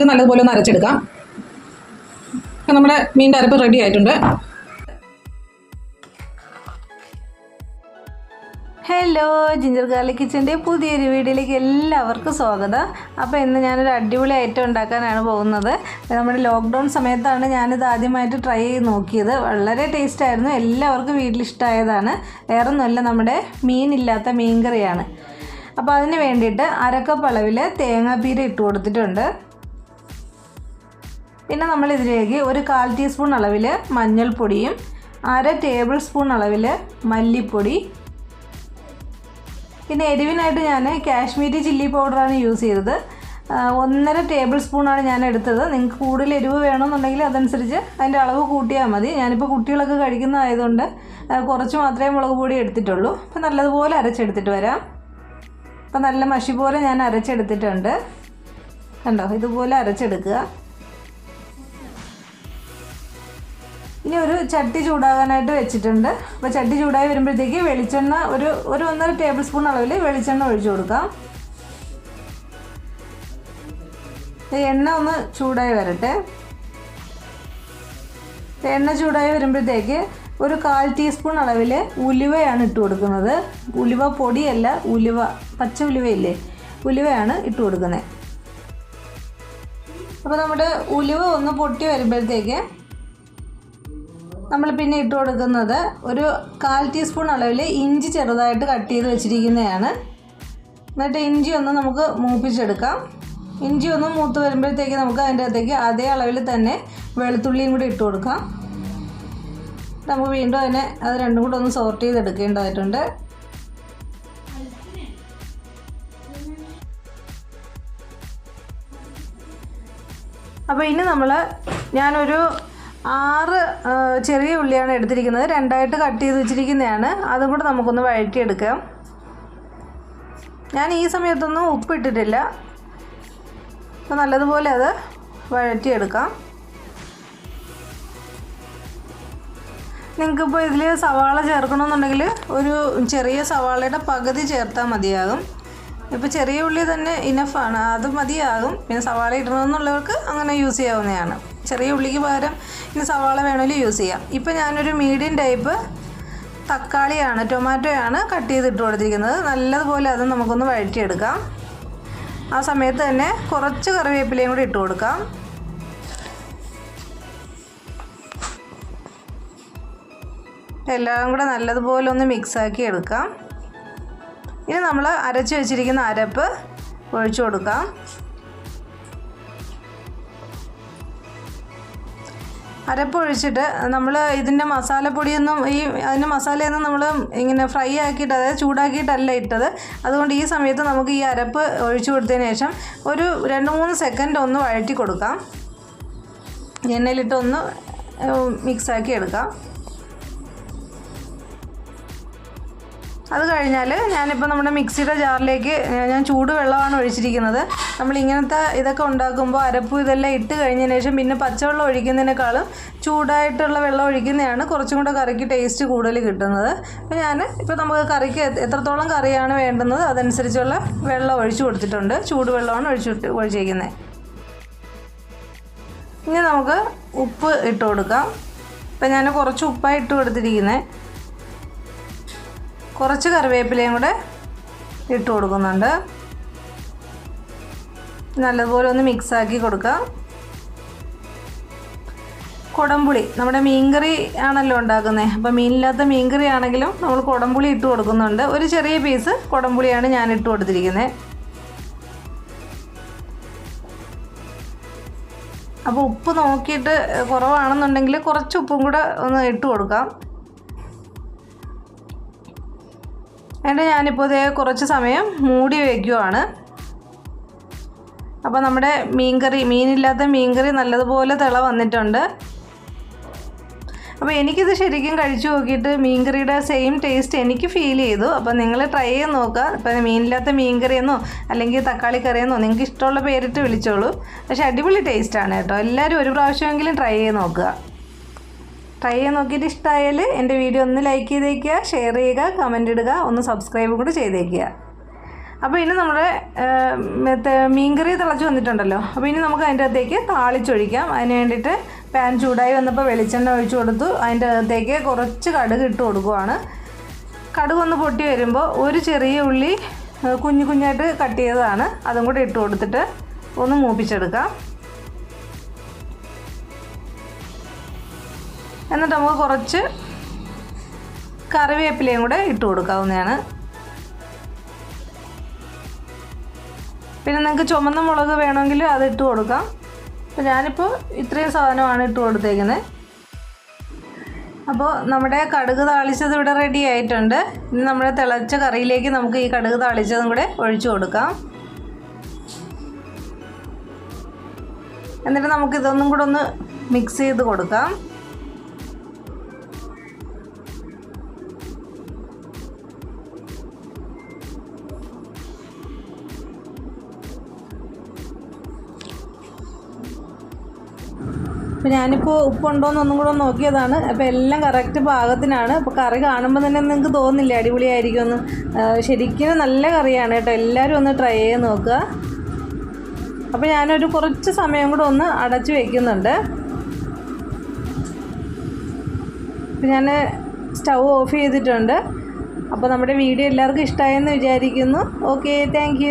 ഇത് നല്ലതുപോലെ ഒന്ന് അരച്ചെടുക്കാം. നമ്മുടെ മീന്റെ അരപ്പ് റെഡി ആയിട്ടുണ്ട്. ഹലോ ജിഞ്ചർ ഗാർലിക് കിച്ചന്റെ പുതിയൊരു വീഡിയോയിലേക്ക് എല്ലാവർക്കും സ്വാഗതം. അപ്പോൾ ഇന്ന് ഞാനൊരു അടിപൊളി ഐറ്റം ഉണ്ടാക്കാനാണ് പോകുന്നത്. നമ്മുടെ ലോക്ക്ഡൗൺ സമയത്താണ് ഞാനിത് ആദ്യമായിട്ട് ട്രൈ ചെയ്ത് നോക്കിയത്. വളരെ ടേസ്റ്റായിരുന്നു എല്ലാവർക്കും വീട്ടിലിഷ്ടമായതാണ്. വേറെ ഒന്നുമല്ല നമ്മുടെ മീനില്ലാത്ത മീൻകറിയാണ്. അപ്പോൾ അതിന് വേണ്ടിയിട്ട് അരക്കപ്പ് അളവിൽ തേങ്ങാപ്പീര ഇട്ട് കൊടുത്തിട്ടുണ്ട്. പിന്നെ നമ്മൾ ഇതിലേക്ക് ഒരു കാൽ ടീസ്പൂൺ അളവിൽ മഞ്ഞൾപ്പൊടിയും അര ടേബിൾ സ്പൂൺ അളവിൽ മല്ലിപ്പൊടി. പിന്നെ എരിവിനായിട്ട് ഞാൻ കാശ്മീരി ചില്ലി പൗഡറാണ് യൂസ് ചെയ്തത്. ഒന്നര ടേബിൾ സ്പൂണാണ് ഞാൻ എടുത്തത്. നിങ്ങൾക്ക് കൂടുതൽ എരിവ് വേണമെന്നുണ്ടെങ്കിൽ അതനുസരിച്ച് അതിന്റെ അളവ് കൂട്ടിയാൽ മതി. ഞാനിപ്പോൾ കുട്ടികളൊക്കെ കഴിക്കുന്നതായതുകൊണ്ട് കുറച്ച് മാത്രമേ മുളക് പൊടി എടുത്തിട്ടുള്ളൂ. അപ്പോൾ നല്ലതുപോലെ അരച്ചെടുത്തിട്ട് വരാം. അപ്പോൾ നല്ല മഷി പോലെ ഞാൻ അരച്ചെടുത്തിട്ടുണ്ട്. കണ്ടോ? ഇതുപോലെ അരച്ചെടുക്കുക. ഇനി ഒരു ചട്ടി ചൂടാകാനായിട്ട് വെച്ചിട്ടുണ്ട്. അപ്പോൾ ചട്ടി ചൂടായി വരുമ്പോഴത്തേക്ക് വെളിച്ചെണ്ണ ഒരു ഒരു ഒന്നര ടേബിൾ സ്പൂൺ അളവിൽ വെളിച്ചെണ്ണ ഒഴിച്ചു കൊടുക്കാം. എണ്ണ ഒന്ന് ചൂടായി വരട്ടെ. എണ്ണ ചൂടായി വരുമ്പോഴത്തേക്ക് ഒരു കാൽ ടീസ്പൂൺ അളവിൽ ഉലുവയാണ് ഇട്ട് കൊടുക്കുന്നത്. ഉലുവ പൊടിയല്ല ഉലുവ പച്ച ഉലുവയില്ലേ? ഉലുവയാണ് ഇട്ട് കൊടുക്കുന്നത്. അപ്പോൾ നമ്മുടെ ഉലുവ ഒന്ന് പൊട്ടി വരുമ്പോഴത്തേക്ക് നമ്മൾ പിന്നെ ഇട്ട് കൊടുക്കുന്നത് ഒരു കാൽ ടീസ്പൂൺ അളവിൽ ഇഞ്ചി ചെറുതായിട്ട് കട്ട് ചെയ്ത് വെച്ചിരിക്കുന്നതാണ്. എന്നിട്ട് ഇഞ്ചി ഒന്ന് നമുക്ക് മൂപ്പിച്ചെടുക്കാം. ഇഞ്ചി ഒന്ന് മൂത്ത് വരുമ്പോഴത്തേക്ക് നമുക്ക് അതിന്റെ അകത്തേക്ക് അതേ അളവിൽ തന്നെ വെളുത്തുള്ളിയും കൂടി ഇട്ട് കൊടുക്കാം. നമുക്ക് വീണ്ടും അതിനെ അത് രണ്ടും കൂടെ ഒന്ന് സോർട്ട് ചെയ്തെടുക്കേണ്ടതായിട്ടുണ്ട് അപ്പോൾ ഇനി നമ്മൾ ഞാനൊരു ആറ് ചെറിയ ഉള്ളിയാണ് എടുത്തിരിക്കുന്നത്. രണ്ടായിട്ട് കട്ട് ചെയ്ത് വെച്ചിരിക്കുന്നതാണ്. അതും കൂടെ നമുക്കൊന്ന് വഴറ്റിയെടുക്കാം. ഞാൻ ഈ സമയത്തൊന്നും ഉപ്പിട്ടിട്ടില്ല. അപ്പോൾ നല്ലതുപോലെ അത് വഴറ്റിയെടുക്കാം. നിങ്ങൾക്കിപ്പോൾ ഇതിൽ സവാള ചേർക്കണമെന്നുണ്ടെങ്കിൽ ഒരു ചെറിയ സവാളയുടെ പകുതി ചേർത്താൽ മതിയാകും. ഇപ്പോൾ ചെറിയ ഉള്ളി തന്നെ ഇനഫാണ് അത് മതിയാകും. പിന്നെ സവാള ഇടണമെന്നുള്ളവർക്ക് അങ്ങനെ യൂസ് ചെയ്യാവുന്നതാണ്. ചെറിയ ഉള്ളിക്ക് പകരം ഇനി സവാള വേണമെങ്കിൽ യൂസ് ചെയ്യാം. ഇപ്പോൾ ഞാനൊരു മീഡിയം ടൈപ്പ് തക്കാളിയാണ് ടൊമാറ്റോയാണ് കട്ട് ചെയ്തിട്ട് കൊടുത്തിരിക്കുന്നത്. നല്ലതുപോലെ അത് നമുക്കൊന്ന് വഴറ്റിയെടുക്കാം. ആ സമയത്ത് തന്നെ കുറച്ച് കറിവേപ്പിലയും കൂടി ഇട്ട് കൊടുക്കാം. എല്ലാം കൂടെ നല്ലതുപോലെ ഒന്ന് മിക്സാക്കി എടുക്കാം. ഇനി നമ്മൾ അരച്ച് വെച്ചിരിക്കുന്ന അരപ്പ് ഒഴിച്ചു കൊടുക്കാം. അരപ്പ് ഒഴിച്ചിട്ട് നമ്മൾ ഇതിന്റെ മസാലപ്പൊടിയൊന്നും ഈ അതിന്റെ മസാലയൊന്നും നമ്മൾ ഇങ്ങനെ ഫ്രൈ ആക്കിയിട്ട് അതായത് ചൂടാക്കിയിട്ടല്ല ഇട്ടത്. അതുകൊണ്ട് ഈ സമയത്ത് നമുക്ക് ഈ അരപ്പ് ഒഴിച്ചു കൊടുത്തതിന് ശേഷം ഒരു രണ്ട് മൂന്ന് സെക്കൻഡ് ഒന്ന് വഴറ്റി കൊടുക്കാം. എണ്ണയിലിട്ട് ഒന്ന് മിക്സാക്കി എടുക്കാം. അത് കഴിഞ്ഞാൽ ഞാനിപ്പോൾ നമ്മുടെ മിക്സിയുടെ ജാറിലേക്ക് ഞാൻ ചൂടുവെള്ളമാണ് ഒഴിച്ചിരിക്കുന്നത്. നമ്മൾ ഇങ്ങനത്തെ ഇതൊക്കെ ഉണ്ടാക്കുമ്പോൾ അരപ്പ് ഇതെല്ലാം ഇട്ട് കഴിഞ്ഞതിന് ശേഷം പിന്നെ പച്ചവെള്ളം ഒഴിക്കുന്നതിനേക്കാളും ചൂടായിട്ടുള്ള വെള്ളം ഒഴിക്കുന്നതാണ് കുറച്ചും കൂടെ കറിക്ക് ടേസ്റ്റ് കൂടുതൽ കിട്ടുന്നത്. അപ്പോൾ ഞാൻ ഇപ്പോൾ നമുക്ക് കറിക്ക് എത്രത്തോളം കറിയാണ് വേണ്ടുന്നത് അതനുസരിച്ചുള്ള വെള്ളം ഒഴിച്ചു കൊടുത്തിട്ടുണ്ട്. ചൂടുവെള്ളമാണ് ഒഴിച്ചു ഒഴിച്ചിരിക്കുന്നത് ഇനി നമുക്ക് ഉപ്പ് ഇട്ട് കൊടുക്കാം. ഇപ്പം ഞാൻ കുറച്ച് ഉപ്പായി ഇട്ട് കൊടുത്തിരിക്കുന്നത് കുറച്ച് കറിവേപ്പിലയും കൂടെ ഇട്ട് കൊടുക്കുന്നുണ്ട്. നല്ലതുപോലെ ഒന്ന് മിക്സാക്കി കൊടുക്കാം. കുടംപുളി നമ്മുടെ മീൻകറി ആണല്ലോ ഉണ്ടാക്കുന്നത് അപ്പോൾ മീനില്ലാത്ത മീൻകറി ആണെങ്കിലും നമ്മൾ കുടംപുളി ഇട്ട് കൊടുക്കുന്നുണ്ട്. ഒരു ചെറിയ പീസ് കുടംപുളിയാണ് ഞാൻ ഇട്ട് കൊടുത്തിരിക്കുന്നത് അപ്പോൾ ഉപ്പ് നോക്കിയിട്ട് കുറവാണെന്നുണ്ടെങ്കിൽ കുറച്ച് ഉപ്പും കൂടെ ഒന്ന് ഇട്ട് കൊടുക്കാം. എന്നിട്ട് ഞാനിപ്പോൾ ഇതേ കുറച്ച് സമയം മൂടി വയ്ക്കുവാണ് അപ്പോൾ നമ്മുടെ മീൻകറി മീനില്ലാത്ത മീൻകറി നല്ലതുപോലെ തിള വന്നിട്ടുണ്ട്. അപ്പോൾ എനിക്കിത് ശരിക്കും കഴിച്ചു നോക്കിയിട്ട് മീൻകറിയുടെ സെയിം ടേസ്റ്റ് എനിക്ക് ഫീൽ ചെയ്തു. അപ്പോൾ നിങ്ങൾ ട്രൈ ചെയ്ത് നോക്കുക. ഇപ്പം മീനില്ലാത്ത മീൻകറിയെന്നോ അല്ലെങ്കിൽ തക്കാളി കറിയെന്നോ നിങ്ങൾക്ക് ഇഷ്ടമുള്ള പേരിട്ട് വിളിച്ചോളൂ. പക്ഷേ അടിപൊളി ടേസ്റ്റാണ് കേട്ടോ. എല്ലാവരും ഒരു പ്രാവശ്യമെങ്കിലും ട്രൈ ചെയ്ത് നോക്കുക. ട്രൈ ചെയ്ത് നോക്കിയിട്ട് ഇഷ്ടമായാൽ എന്റെ വീഡിയോ ഒന്ന് ലൈക്ക് ചെയ്തേക്കുക ഷെയർ ചെയ്യുക കമന്റ് ഇടുക ഒന്ന് സബ്സ്ക്രൈബ് കൂടി ചെയ്തേക്കുക. അപ്പോൾ ഇനി നമ്മുടെ മീൻകറി തിളച്ച് വന്നിട്ടുണ്ടല്ലോ. അപ്പോൾ ഇനി നമുക്ക് അതിന്റെ അകത്തേക്ക് താളിച്ചൊഴിക്കാം. അതിന് വേണ്ടിയിട്ട് പാൻ ചൂടായി വന്നപ്പോൾ വെളിച്ചെണ്ണ ഒഴിച്ചു കൊടുത്തു. അതിന്റെ അകത്തേക്ക് കുറച്ച് കടുക് ഇട്ട് കൊടുക്കുവാണ്. കടുക് ഒന്ന് പൊട്ടി വരുമ്പോൾ ഒരു ചെറിയ ഉള്ളി കുഞ്ഞു കുഞ്ഞായിട്ട് കട്ട് ചെയ്തതാണ്. അതും കൂടി ഇട്ട് കൊടുത്തിട്ട് ഒന്ന് മൂപ്പിച്ചെടുക്കാം. എന്നിട്ട് നമുക്ക് കുറച്ച് കറിവേപ്പിലയും കൂടെ ഇട്ട് കൊടുക്കാവുന്നതാണ്. പിന്നെ നിങ്ങൾക്ക് ചുമന്ന മുളക് വേണമെങ്കിൽ അത് ഇട്ട് കൊടുക്കാം. അപ്പോൾ ഞാനിപ്പോൾ ഇത്രയും സാധനമാണ് ഇട്ട് കൊടുത്തേക്കുന്നത് അപ്പോൾ നമ്മുടെ കടുക് താളിച്ചത് ഇവിടെ റെഡി ആയിട്ടുണ്ട്. ഇനി നമ്മുടെ തിളച്ച കറിയിലേക്ക് നമുക്ക് ഈ കടുക് താളിച്ചതും കൂടെ ഒഴിച്ചു കൊടുക്കാം. എന്നിട്ട് നമുക്കിതൊന്നും കൂടെ ഒന്ന് മിക്സ് ചെയ്ത് കൊടുക്കാം. അപ്പോൾ ഞാനിപ്പോൾ ഉപ്പുണ്ടോയെന്ന് ഒന്നും കൂടെ നോക്കിയതാണ്. അപ്പോൾ എല്ലാം കറക്റ്റ് പാകത്തിനാണ്. അപ്പോൾ കറി കാണുമ്പോൾ തന്നെ നിങ്ങൾക്ക് തോന്നില്ല അടിപൊളിയായിരിക്കുമെന്ന്? ശരിക്കും നല്ല കറിയാണ് കേട്ടോ. എല്ലാവരും ഒന്ന് ട്രൈ ചെയ്ത് നോക്കുക. അപ്പോൾ ഞാനൊരു കുറച്ച് സമയം കൂടെ ഒന്ന് അടച്ചു വയ്ക്കുന്നുണ്ട് അപ്പോൾ ഞാൻ സ്റ്റൗ ഓഫ് ചെയ്തിട്ടുണ്ട്. അപ്പോൾ നമ്മുടെ വീഡിയോ എല്ലാവർക്കും ഇഷ്ടമായെന്ന് വിചാരിക്കുന്നു. Okay thank